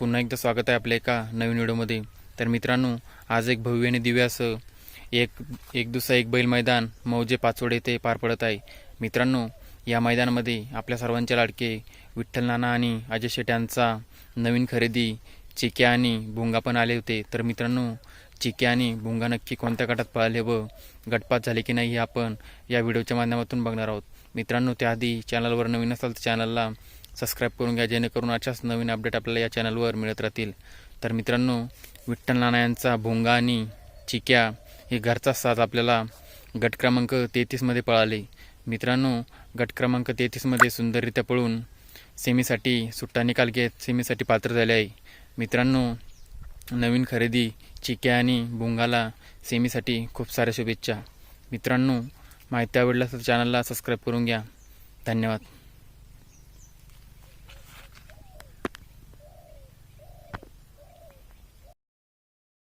पुन्हा एकदा स्वागत आहे आपल्या एका नवीन व्हिडिओमध्ये. तर मित्रांनो आज एक भव्य आणि दिव्य असं एक एक दुसरा एक बैल मैदान मौजे पाचोड येथे पार पडत आहे. मित्रांनो या मैदानामध्ये आपल्या सर्वांचे लाडके विठ्ठल नाना आणि अजय शेट यांचा नवीन खरेदी चिक्या आणि भुंगा पण आले होते. तर मित्रांनो चिक्या आणि भुंगा नक्की कोणत्या गटात पळाले व गटपात झाले की नाही हे आपण या व्हिडिओच्या माध्यमातून बघणार आहोत. मित्रांनो त्याआधी चॅनलवर नवीन असाल तर चॅनलला सबस्क्राईब करून घ्या जेणेकरून अशाच नवीन अपडेट आपल्याला या चॅनलवर मिळत राहतील. तर मित्रांनो विठ्ठल नाना यांचा भोंगा आणि चिक्या हे घरचा साथ आपल्याला गट क्रमांक तेहतीसमध्ये पळाले. मित्रांनो गट क्रमांक तेहतीसमध्ये सुंदररित्या पळून सेमीसाठी सुट्टा निकाल घेत सेमीसाठी पात्र झाले आहे. मित्रांनो नवीन खरेदी चिक्या आणि भुंगाला सेमीसाठी खूप साऱ्या शुभेच्छा. मित्रांनो माहिती आवडल्यास चॅनलला सबस्क्राईब करून घ्या. धन्यवाद.